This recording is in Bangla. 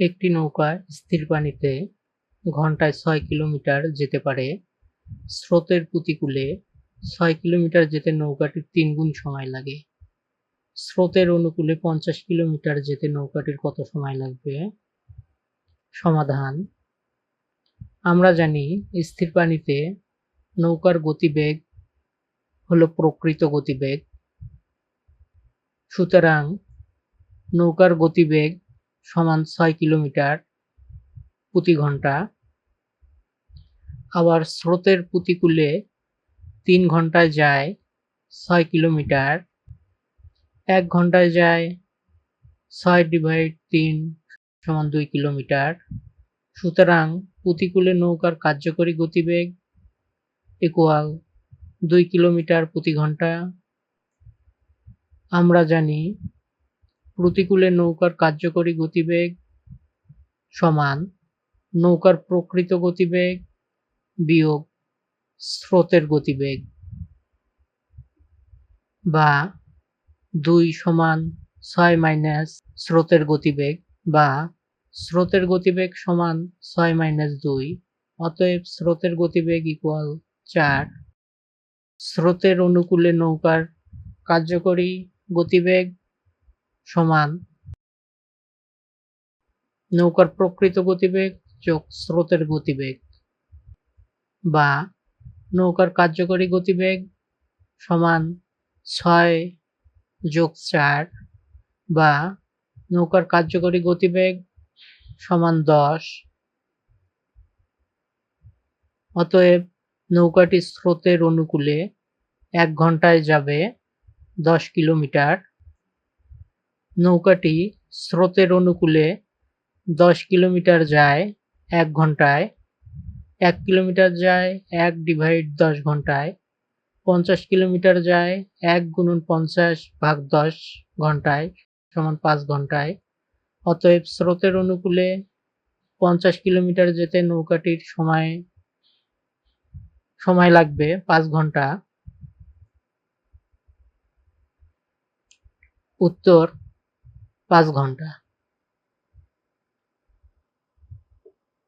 একটি নৌকা স্থির পানিতে ঘন্টায় ছয় কিলোমিটার যেতে পারে। স্রোতের প্রতিকূলে ছয় কিলোমিটার যেতে নৌকাটির তিন গুণ সময় লাগে। স্রোতের অনুকূলে পঞ্চাশ কিলোমিটার যেতে নৌকাটির কত সময় লাগবে? সমাধান। আমরা জানি স্থির পানিতে নৌকার গতিবেগ হলো প্রকৃত গতিবেগ। সুতরাং নৌকার গতিবেগ সমান ছয় কিলোমিটার প্রতি ঘণ্টা। আবার স্রোতের প্রতিকূলে তিন ঘন্টায় যায় ছয় কিলোমিটার। এক ঘন্টায় যায় ছয় ডিভাইড তিন সমান দুই কিলোমিটার। সুতরাং প্রতিকূলে নৌকার কার্যকরী গতিবেগ ইকুয়াল দুই কিলোমিটার প্রতি ঘণ্টা। আমরা জানি প্রতিকূলে নৌকার কার্যকরী গতিবেগ সমান নৌকার প্রকৃত গতিবেগ বিয়োগ স্রোতের গতিবেগ বা দুই সমান ছয় মাইনাস স্রোতের গতিবেগ বা স্রোতের গতিবেগ সমান ছয় মাইনাস দুই, অতএব স্রোতের গতিবেগ ইকুয়াল চার। স্রোতের অনুকূলে নৌকার কার্যকরী গতিবেগ সমান। নৌকার প্রকৃত গতিবেগ যোগ স্রোতের গতিবেগ। বা নৌকার কার্যকরী গতিবেগ সমান ছয় যোগ চার বা নৌকার কার্যকরী গতিবেগ সমান দশ। অতএব নৌকাটি স্রোতের অনুকূলে এক ঘন্টায় যাবে দশ কিলোমিটার। নৌকাটি স্রোতের অনুকূলে দশ কিলোমিটার যায় এক ঘন্টায়, এক কিলোমিটার যায় এক ডিভাইড দশ ঘন্টায়, পঞ্চাশ কিলোমিটার যায় এক গুণন পঞ্চাশ ভাগ দশ ঘন্টায় সমান পাঁচ ঘন্টায়। অতএব স্রোতের অনুকূলে পঞ্চাশ কিলোমিটার যেতে নৌকাটির সময় সময় লাগবে পাঁচ ঘণ্টা। উত্তর পাঁচ ঘণ্টা।